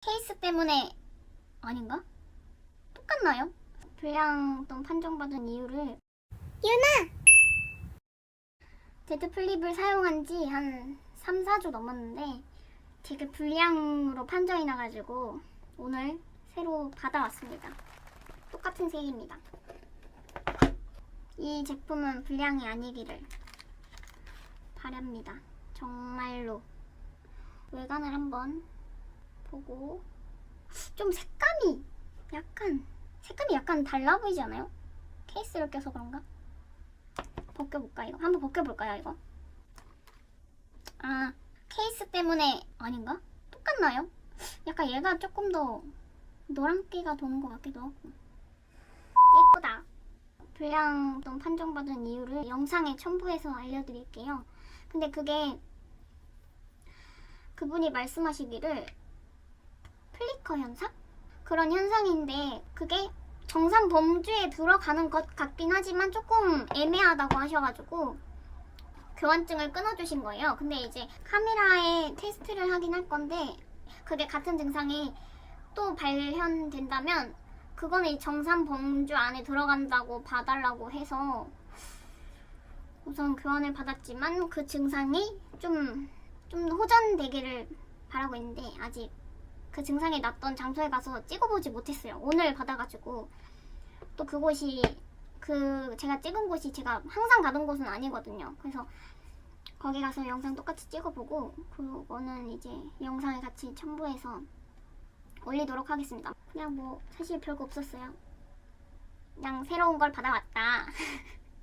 케이스 때문에 아닌가? 똑같나요? 불량돈 판정받은 이유를 유나! 데드 플립을 사용한 지 한 3, 4주 넘었는데 되게 불량으로 판정이 나가지고 오늘 새로 받아왔습니다. 똑같은 색입니다. 이 제품은 불량이 아니기를 바랍니다. 정말로 외관을 한번 보고 좀 색감이 약간 색감이 약간 달라 보이지 않아요? 케이스를 껴서 그런가? 벗겨볼까 이거? 한번 벗겨볼까요 이거? 아 케이스 때문에 아닌가? 똑같나요? 약간 얘가 조금 더 노란기가 도는 것 같기도 하고 예쁘다 불량돈 판정받은 이유를 영상에 첨부해서 알려드릴게요 근데 그게 그분이 말씀하시기를 플리커 현상? 그런 현상인데 그게 정상 범주에 들어가는 것 같긴 하지만 조금 애매하다고 하셔가지고 교환증을 끊어주신 거예요. 근데 이제 카메라에 테스트를 하긴 할 건데 그게 같은 증상이 또 발현된다면 그거는 이 정상 범주 안에 들어간다고 봐달라고 해서 우선 교환을 받았지만 그 증상이 좀, 좀 호전되기를 바라고 있는데 아직 그 증상이 났던 장소에 가서 찍어보지 못했어요. 오늘 받아가지고 또 그곳이 그 제가 찍은 곳이 제가 항상 가던 곳은 아니거든요. 그래서 거기 가서 영상 똑같이 찍어보고 그거는 이제 영상에 같이 첨부해서 올리도록 하겠습니다. 그냥 뭐 사실 별거 없었어요. 그냥 새로운 걸 받아왔다.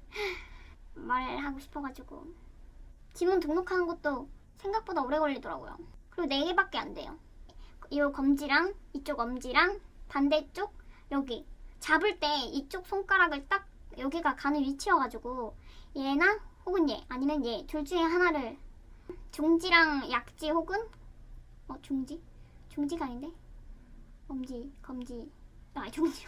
말을 하고 싶어가지고 지문 등록하는 것도 생각보다 오래 걸리더라고요. 그리고 4개밖에 안 돼요. 이 검지랑 이쪽 엄지랑 반대쪽 여기. 잡을 때 이쪽 손가락을 딱 여기가 가는 위치여가지고 얘나 혹은 얘 아니면 얘 둘 중에 하나를 중지랑 약지 혹은 어 중지? 중지가 아닌데? 엄지 검지. 아 중지.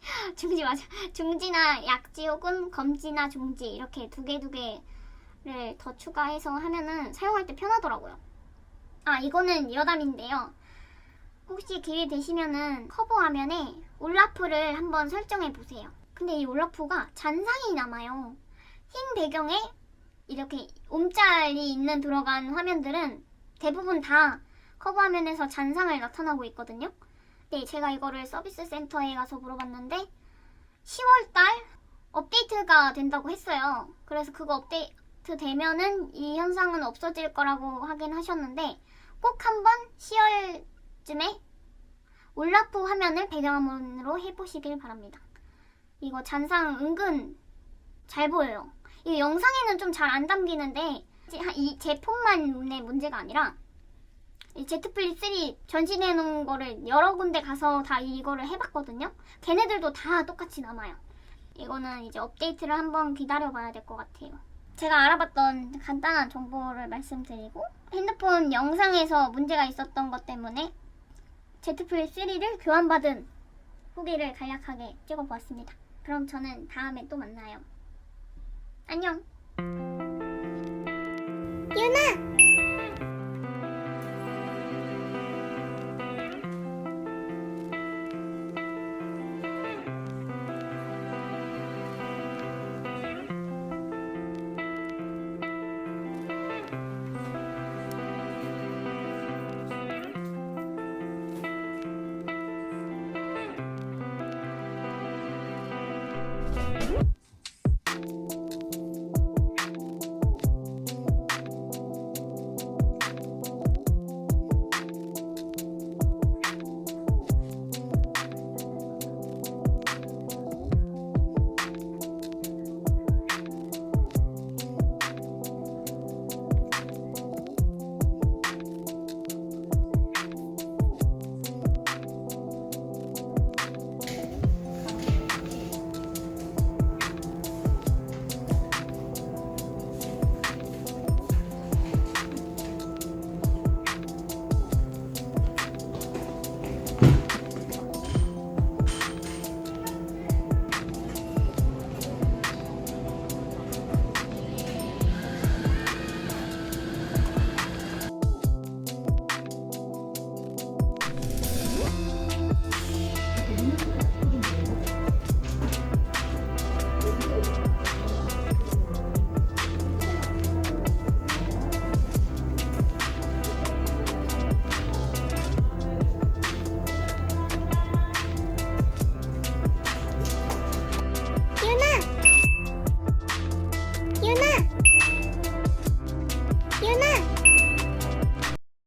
중지 맞아. 중지나 약지 혹은 검지나 중지 이렇게 두 개 두 개를 더 추가해서 하면은 사용할 때 편하더라고요. 아 이거는 여담인데요 혹시 기회 되시면은 커버 화면에 올라프를 한번 설정해 보세요. 근데 이 올라프가 잔상이 남아요. 흰 배경에 이렇게 옴짤이 있는 들어간 화면들은 대부분 다 커버 화면에서 잔상을 나타나고 있거든요. 네, 제가 이거를 서비스 센터에 가서 물어봤는데 10월달 업데이트가 된다고 했어요. 그래서 그거 업데이트 되면은 이 현상은 없어질 거라고 하긴 하셨는데 꼭 한번 10월 쯤에 올라프 화면을 배경화면으로 해보시길 바랍니다. 이거 잔상 은근 잘 보여요. 이 영상에는 좀 잘 안 담기는데 이 제품만의 문제가 아니라 이 제트플립 3 전시해 놓은 거를 여러 군데 가서 다 이거를 해봤거든요. 걔네들도 다 똑같이 남아요. 이거는 이제 업데이트를 한번 기다려봐야 될 것 같아요. 제가 알아봤던 간단한 정보를 말씀드리고 핸드폰 영상에서 문제가 있었던 것 때문에 제트플립 3를 교환받은 후기를 간략하게 찍어보았습니다. 그럼 저는 다음에 또 만나요. 안녕. 유나!